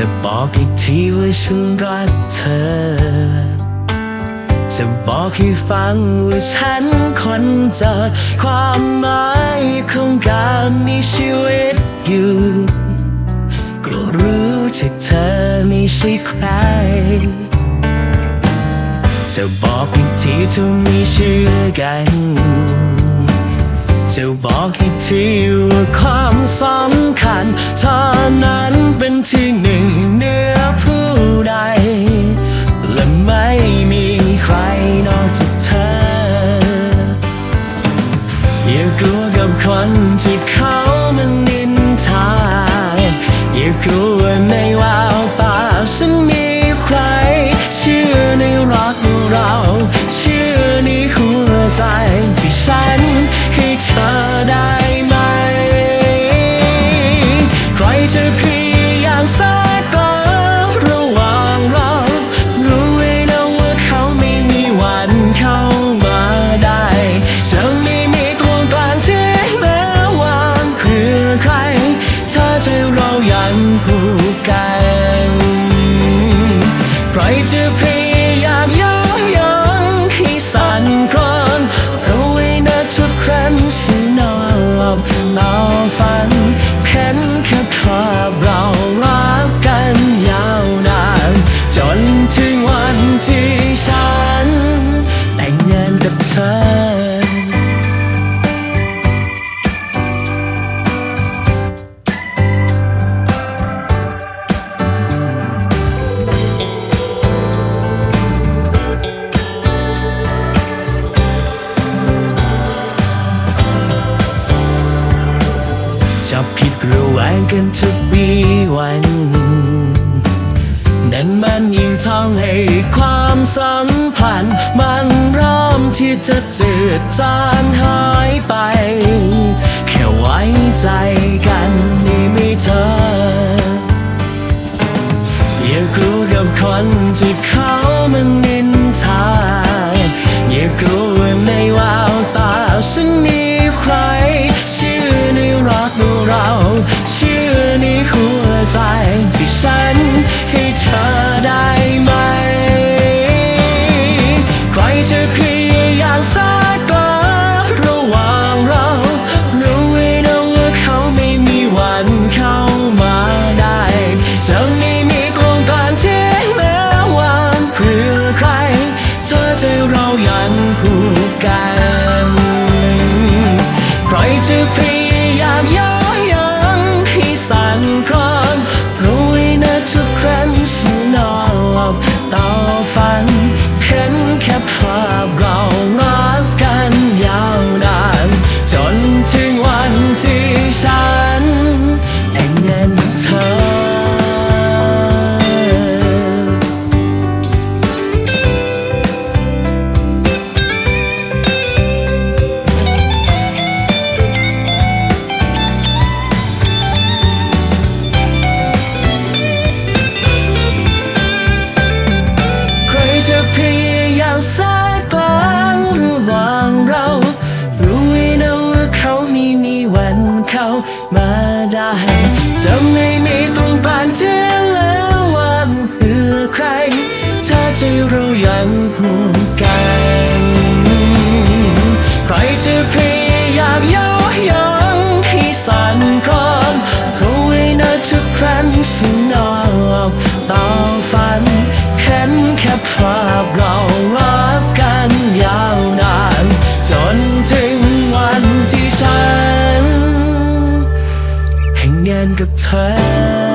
จะบอกอีกทีว่าฉันรักเธอ จะบอกให้ฟังว่าฉันคนเจอความหมายของการมีชีวิตอยู่ ก็รู้จากเธอไม่ใช่ใครจะบอกอีกทีเธอไม่เชื่อกันจะบอกอีกทีว่าความสำคัญเธอนั้นเป็นที่ อย่ากลัวกับคนที่เขามันนินทาอย่ากลัวในแววตาฉันมี ใงกันทุกวีวัน นั่นมันยิ่งทำให้ความสัมพันธ์ มันเริ่มที่จะจืดจางหายไป แค่ไว้ใจกันนี่ไม่เธออย่ากลัวกับคนที่ ที่ฉันให้เธอได้ไหม ใครจะพยายามสายตาระหว่างเรา รู้ไว้นะว่าเขาไม่มีวันเข้ามาได้จะไม่มีตรงกลางที่แม้ว่าเพื่อใคร เธอใจเรายังผูกกัน จะไม่มีตรงผ่านที่แล้ววันเพื่อใคร ถ้าใจเรายังห่วง นกับเธอ